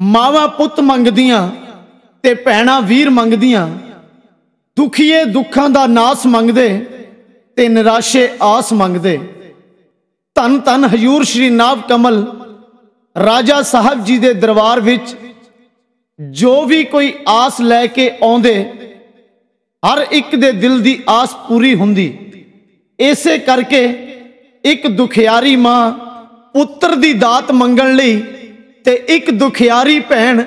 ਮਾਵਾ ਪੁੱਤ ਮੰਗਦੀਆਂ ਤੇ ਭੈਣਾਂ ਵੀਰ ਮੰਗਦੀਆਂ, ਦੁਖੀਏ ਦੁੱਖਾਂ ਦਾ ਨਾਸ ਮੰਗਦੇ ਤੇ ਨਿਰਾਸ਼ੇ ਆਸ ਮੰਗਦੇ। ਧੰਨ ਧੰਨ ਹਜੂਰ ਸ਼੍ਰੀ ਨਾਭ ਕਮਲ, ਰਾਜਾ ਸਾਹਿਬ ਜੀ ਦੇ ਦਰਬਾਰ ਵਿੱਚ ਜੋ ਵੀ ਕੋਈ ਆਸ ਲੈ ਕੇ ਆਉਂਦੇ, ਹਰ ਇੱਕ ਦੇ ਦਿਲ ਦੀ ਆਸ ਪੂਰੀ ਹੁੰਦੀ। ਇਸੇ ਕਰਕੇ ਇੱਕ ਦੁਖਿਆਰੀ ਮਾਂ ਪੁੱਤਰ ਦੀ ਦਾਤ ਮੰਗਣ ਲਈ ਤੇ ਇੱਕ ਦੁਖਿਆਰੀ ਭੈਣ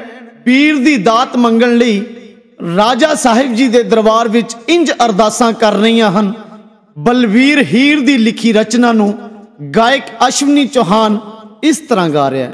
ਪੀਰ ਦੀ ਦਾਤ ਮੰਗਣ ਲਈ ਰਾਜਾ ਸਾਹਿਬ ਜੀ ਦੇ ਦਰਬਾਰ ਵਿੱਚ ਇੰਜ ਅਰਦਾਸਾਂ ਕਰ ਰਹੀਆਂ ਹਨ। ਬਲਵੀਰ ਹੀਰ ਦੀ ਲਿਖੀ ਰਚਨਾ ਨੂੰ ਗਾਇਕ ਅਸ਼ਵਨੀ ਚੌਹਾਨ ਇਸ ਤਰ੍ਹਾਂ ਗਾ ਰਿਹਾ ਹੈ।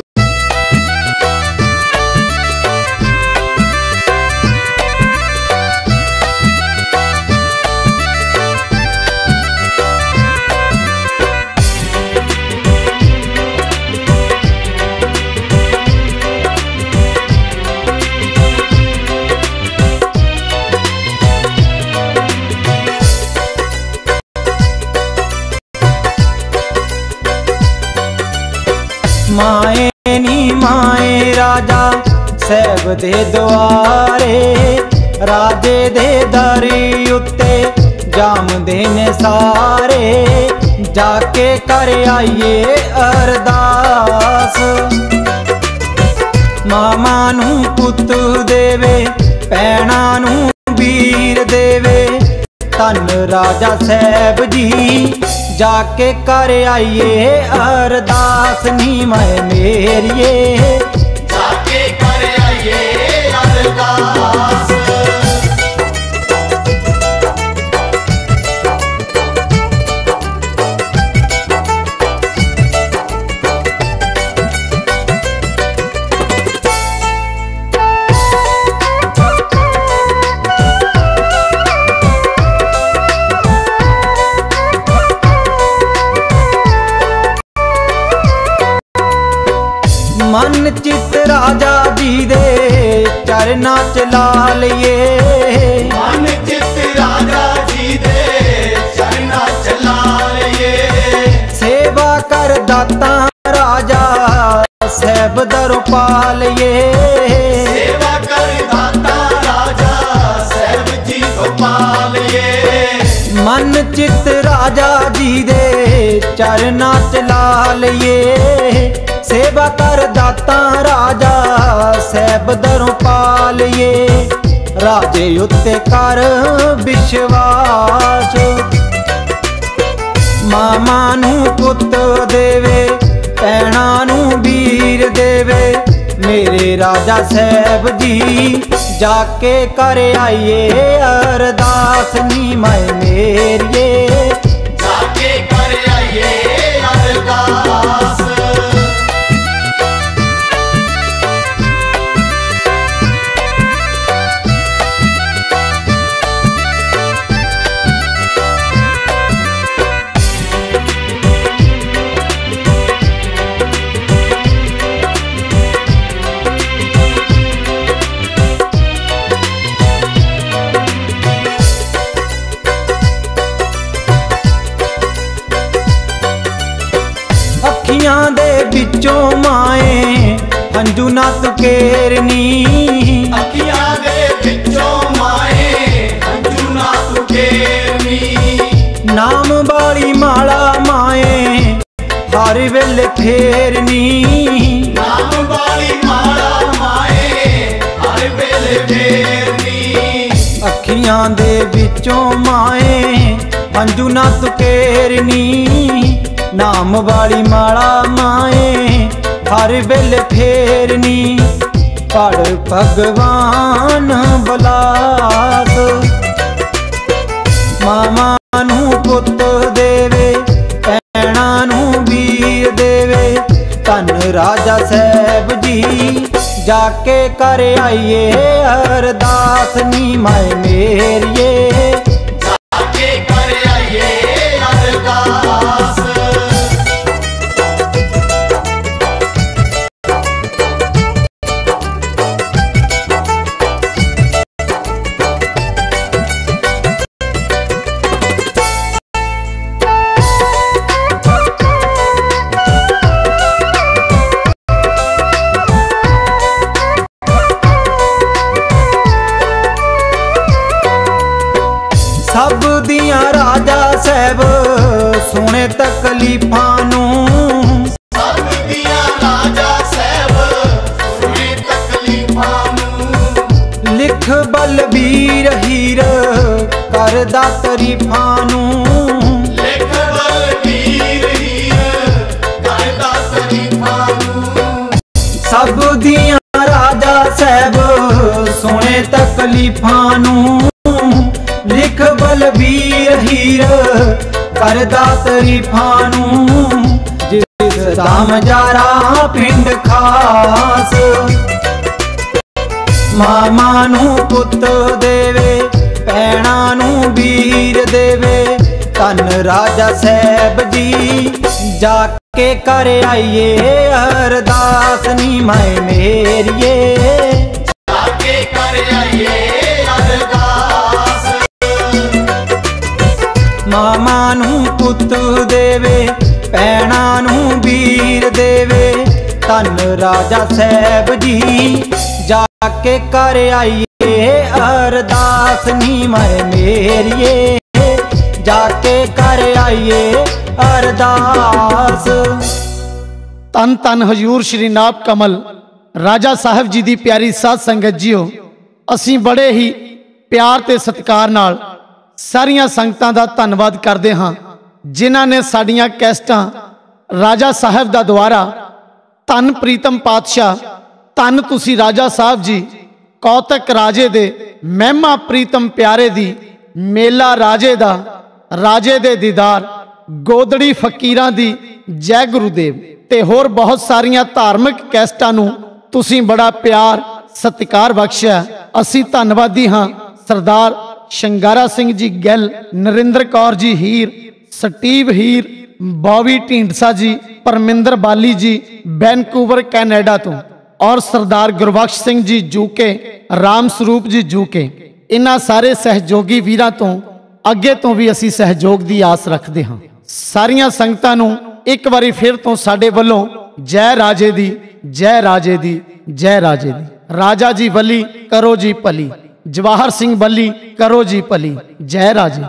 ਸਹਿਬ ਦੇ ਦੁਆਰੇ, ਰਾਜੇ ਦੇ ਦਰੀ ਉੱਤੇ ਜਾਮਦੇ ਨੇ ਸਾਰੇ, ਜਾ ਕੇ ਕਰ ਆਈਏ ਅਰਦਾਸ। ਮਾਮਾ ਨੂੰ ਪੁੱਤ ਦੇਵੇ, ਪੈਣਾ ਨੂੰ ਵੀਰ ਦੇਵੇ। ਤਨ ਰਾਜਾ ਸਾਹਿਬ ਜੀ, ਜਾ ਕੇ ਕਰ ਆਈਏ ਅਰਦਾਸ। ਨੀ ਮੈਂ ਮੇਰੀਏ ਮਨ ਚਿੱਤ ਰਾਜਾ ਜੀ ਦੇ ਚਰਨਾਂ ਚ ਲਾ ਲਈਏ। ਮਨ ਚਿੱਤ ਰਾਜਾ ਜੀ ਦੇ ਚਰਨਾਂ ਚਲਾ ਲਈਏ। ਸੇਵਾ ਕਰ ਦਾਤਾ ਰਾਜਾ ਸਹਿਬ ਦਰੋਂ ਪਾ ਲਈਏ ਸੇਵਾ ਕਰ ਦਾਤਾ ਰਾਜਾ ਸਾਹਿਬ ਜੀ ਤੋਂ ਪਾ ਲਈਏ ਮਨ ਚਿੱਤ ਰਾਜਾ ਜੀ ਦੇ ਚਰਨਾਂ ਚ ਲਾ ਲਈਏ। ਸੇਵਾ ਕਰ ਦਾਤਾ ਰਾਜਾ, ਸਹਿਬ ਦਰੋਂ ਪਾ ਰਾਜੇ ਉੱਤੇ ਕਰ ਵਿਸ਼ਵਾਸ। ਮਾਮਾ ਨੂੰ ਪੁੱਤ ਦੇਵੇ ਪੈਣਾ ਨੂੰ ਵੀਰ ਦੇਵੇ। ਮੇਰੇ ਰਾਜਾ ਸਾਹਿਬ ਜੀ, ਜਾ ਕੇ ਕਰ ਆਈਏ, ਅਰਦਾਸ ਨੀ ਮੈਂ ਮੇਰੀਏ ਅੱਖੀਆਂ ਦੇ ਵਿੱਚੋਂ ਮਾਏ ਹੰਝੂ ਨਾ ਤੁਕੇਰਨੀ। ਅੱਖੀਆਂ ਦੇ ਵਿੱਚੋਂ ਮਾਏ ਹੰਝੂ ਨਾ ਤੂੰ ਕੇਰਨੀ ਨਾਮ ਵਾਲੀ ਮਾਲਾ ਮਾਏ ਹਰ ਵੇਲੇ ਫੇਰਨੀ। ਨਾਮ ਵਾਲੀ ਮਾਲਾ ਮਾਏ ਹਰ ਵੇਲੇ ਫੇਰਨੀ। ਅੱਖੀਆਂ ਦੇ ਵਿੱਚੋਂ ਮਾਏ ਹੰਝੂ ਨਾ ਤੁਕੇਰਨੀ। ਨਾਮ ਵਾਲੀ ਮਾਲਾ ਮਾਏ, ਹਰ ਵੇਲੇ ਫੇਰਨੀ। ਪੜ ਭਗਵਾਨ ਬਲਾਸ। ਮਾਮਾ ਨੂੰ ਪੁੱਤ ਦੇਵੇ ਪੈਣਾ ਨੂੰ ਵੀਰ ਦੇਵੇ। ਤਨ ਰਾਜਾ ਸਾਹਿਬ ਜੀ, ਜਾ ਕੇ ਕਰ ਆਈਏ ਅਰਦਾਸ ਨੀ ਮੈਂ ਮੇਰੀਏ। ਤਕਲੀਫਾਂ ਨੂੰ। ਸਭ ਦੀਆਂ ਰਾਜਾ ਸਾਹਿਬ ਸੁਣੇ ਤਕਲੀਫਾਂ ਨੂੰ। ਲਿਖ ਬਲਬੀਰ ਹੀਰ ਕਰਦਾ ਤਾਰੀਫਾਂ ਨੂੰ। ਲਿਖ ਬਲਬੀਰ ਹੀਰ ਕਰਦਾ ਤਰੀਫਾਂ ਨੂੰ। ਸਭ ਦੀਆਂ ਰਾਜਾ ਸਾਹਿਬ ਸੁਣੇ ਤਕਲੀਫਾਂ ਨੂੰ। ਲਿਖ ਬਲਬੀਰ ਕਰਦਾ ਤਾਰੀਫਾਂ ਨੂੰ, ਜਿਸ ਦਾ ਮਜਾਰਾ ਪਿੰਡ ਖਾਸ। ਮਾਮਾ ਨੂੰ ਪੁੱਤ ਦੇਵੇ, ਪੈਣਾ ਨੂੰ ਵੀਰ ਦੇਵੇ। ਧੰਨ ਰਾਜਾ ਸਾਹਿਬ ਜੀ, ਜਾ ਕੇ ਕਰ ਆਈਏ, ਅਰਦਾਸ ਨੀ ਮੈਂ ਮੇਰੀਏ। ਲਾਗੇ ਕਰ ਆਈਏ। ਮਾਮਾ ਨੂੰ ਪੁੱਤ ਦੇਵੇ, ਪੈਣਾ ਨੂੰ ਵੀਰ ਦੇਵੇ। ਧੰਨ ਰਾਜਾ ਸਾਹਿਬ ਜੀ, ਜਾ ਕੇ ਕਰ ਆਈਏ, ਅਰਦਾਸ ਨੀ ਮੈਂ ਮੇਰੀਏ। ਜਾ ਕੇ ਕਰ ਆਈਏ, ਅਰਦਾਸ। ਤਨ ਤਨ ਹਜੂਰ ਸ਼੍ਰੀ ਨਾਭ ਕਮਲ, ਰਾਜਾ ਸਾਹਿਬ ਜੀ ਦੀ ਪਿਆਰੀ ਸਾਧ ਸੰਗਤ ਜੀਓ, ਅਸੀਂ ਬੜੇ ਹੀ ਪਿਆਰ ਤੇ ਸਤਿਕਾਰ ਨਾਲ ਸਾਰੀਆਂ ਸੰਗਤਾਂ ਦਾ ਧੰਨਵਾਦ ਕਰਦੇ ਹਾਂ, ਜਿਨ੍ਹਾਂ ਨੇ ਸਾਡੀਆਂ ਕੈਸਟਾਂ, ਰਾਜਾ ਸਾਹਿਬ ਦਾ ਦੁਆਰਾ, ਧੰਨ ਪ੍ਰੀਤਮ ਪਾਤਸ਼ਾਹ, ਧੰਨ ਤੁਸੀਂ ਰਾਜਾ ਸਾਹਿਬ ਜੀ, ਕੌਤਕ ਰਾਜੇ ਦੇ, ਮਹਿਮਾ ਪ੍ਰੀਤਮ ਪਿਆਰੇ ਦੀ, ਮੇਲਾ ਰਾਜੇ ਦਾ, ਰਾਜੇ ਦੇ ਦੀਦਾਰ, ਗੋਦੜੀ ਫਕੀਰਾਂ ਦੀ, ਜੈ ਗੁਰੂਦੇਵ। ਤੇ ਹੋਰ ਬਹੁਤ ਸਾਰੀਆਂ ਧਾਰਮਿਕ ਕੈਸਟਾਂ ਨੂੰ ਤੁਸੀਂ ਬੜਾ ਪਿਆਰ, ਸਤਿਕਾਰ ਬਖਸ਼ਿਆ। ਅਸੀਂ ਧੰਨਵਾਦੀ ਹਾਂ, ਸਰਦਾਰ ਸ਼ੰਗਾਰਾ ਸਿੰਘ ਜੀ ਗਿੱਲ, ਨਰਿੰਦਰ ਕੌਰ ਜੀ ਹੀਰ, ਸਟੀਵ ਹੀਰ, ਬੌਬੀ ਢੀਂਡਸਾ ਜੀ, ਪਰਮਿੰਦਰ ਬਾਲੀ ਜੀ, ਵੈਨਕੂਵਰ, ਕੈਨੇਡਾ ਤੋਂ ਔਰ ਸਰਦਾਰ ਗੁਰਬਖਸ਼ ਸਿੰਘ ਜੀ ਜੂਕੇ ਰਾਮ ਸਰੂਪ ਜੀ ਜੂਕੇ ਇਹਨਾਂ ਸਾਰੇ ਸਹਿਯੋਗੀ ਵੀਰਾਂ ਤੋਂ, ਅੱਗੇ ਤੋਂ ਵੀ ਅਸੀਂ ਸਹਿਯੋਗ ਦੀ ਆਸ ਰੱਖਦੇ ਹਾਂ। ਸਾਰੀਆਂ ਸੰਗਤਾਂ ਨੂੰ ਇੱਕ ਵਾਰੀ ਫਿਰ ਤੋਂ ਸਾਡੇ ਵੱਲੋਂ ਜੈ ਰਾਜੇ ਦੀ, ਜੈ ਰਾਜੇ ਦੀ, ਜੈ ਰਾਜੇ ਦੀ। ਰਾਜਾ ਜੀ ਵਲੀ, ਕਰੋ ਜੀ ਭਲੀ। ਜਵਾਹਰ ਸਿੰਘ ਬੱਲੀ ਕਰੋ ਜੀ ਭਲੀ ਜੈ ਰਾਜੇ।